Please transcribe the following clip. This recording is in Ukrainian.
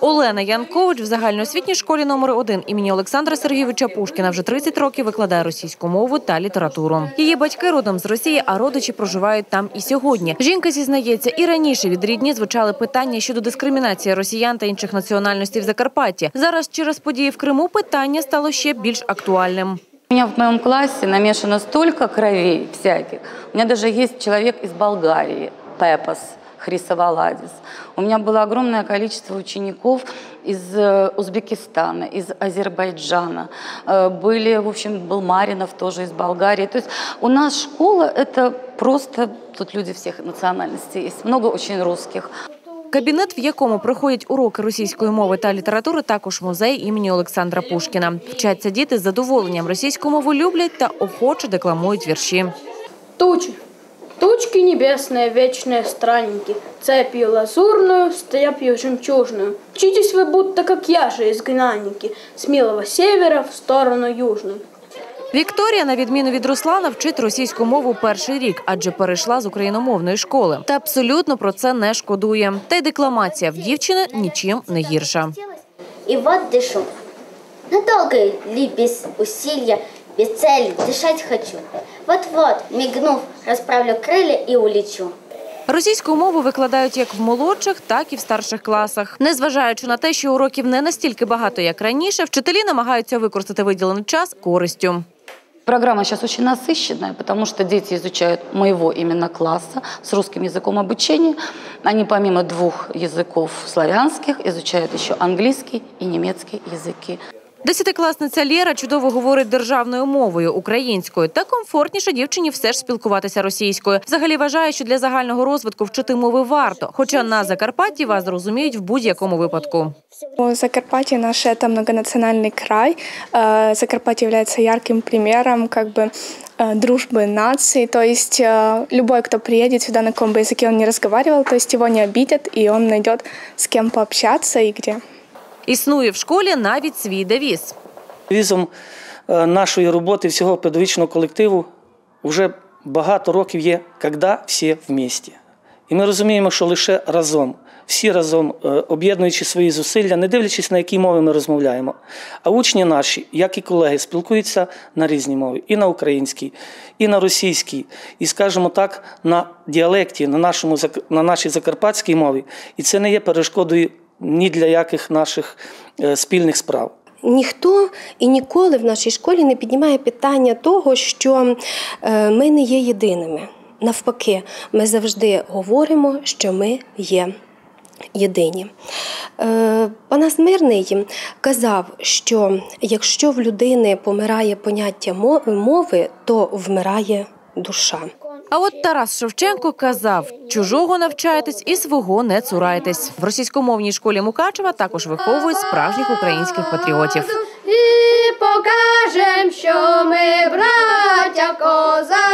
Олена Янкович в загальноосвітній школі номер 1 імені Олександра Сергійовича Пушкіна вже 30 років викладає російську мову та літературу. Її батьки родом з Росії, а родичі проживають там і сьогодні. Жінка зізнається, і раніше від рідні звучали питання щодо дискримінації росіян та інших національностей в Закарпатті. Зараз через події в Криму питання стало ще більш актуальним. У меня в моем классе намешано столько кровей всяких. У меня даже есть человек из Болгарии, Пепас Хрисоваладис. У меня было огромное количество учеников из э, Узбекистана, из Азербайджана. Э, Были, в общем, был Маринов тоже из Болгарии. То есть у нас школа – это просто, тут люди всех национальностей есть, много очень русских. Кабінет, в якому проходять уроки російської мови та літератури, також музей імені Олександра Пушкіна. Вчаться діти з задоволенням російську мову люблять та охоче декламують вірші. Тучи. Тучки небесные, вечные странники, цепью лазурную, степью жемчужную. Учитесь вы будто, как я же, изгнанники, с милого севера в сторону южную. Вікторія, на відміну від Руслана, вчить російську мову перший рік, адже перейшла з україномовної школи. Та абсолютно про це не шкодує. Та й декламація в дівчини нічим не гірша. И вот дышу. Надолго ли без усилия, без цели дышать хочу. Вот-вот, мигнув, расправлю крылья и улечу. Російську мову викладають як в молодших, так і в старших класах. Незважаючи на те, що уроків не настільки багато, як раніше, вчителі намагаються використати виділений час користю. Программа сейчас очень насыщенная, потому что дети изучают моего именно класса с русским языком обучения. Они помимо двух языков славянских изучают еще английский и немецкий языки. Десятикласниця Лєра чудово говорить державною мовою українською, та комфортніше дівчині все ж спілкуватися російською. Взагалі вважає, що для загального розвитку вчити мови варто. Хоча на Закарпатті вас зрозуміють в будь-якому випадку. Закарпатье наше это многонациональный край. Э, Закарпатье является ярким примером как бы э, дружбы наций. То есть э, любой, кто приедет сюда, на каком бы языке он не разговаривал, то есть его не обидят, и он найдет с кем пообщаться и где. Існує в школі навіть свій девіз. Візом е, нашої роботи всього педагогічного колективу вже багато років є «Когда всі вместе». І ми розуміємо, що лише разом, всі разом, е, об'єднуючи свої зусилля, не дивлячись на які мови ми розмовляємо. А учні наші, як і колеги, спілкуються на різні мови: і на українській, і на російській, і, скажімо так, на діалекті, на, нашому, на нашій закарпатській мові. І це не є перешкодою ні для яких наших е, спільних справ. Ніхто і ніколи в нашій школі не піднімає питання того, що е, ми не є єдиними. Навпаки, ми завжди говоримо, що ми є єдині. Е, Панас Мирний казав, що якщо в людини помирає поняття мови, то вмирає душа. А от Тарас Шевченко казав: чужого навчайтесь і свого не цурайтесь. В російськомовній школі Мукачева також виховують справжніх українських патріотів. І покажем, що ми браття козаки.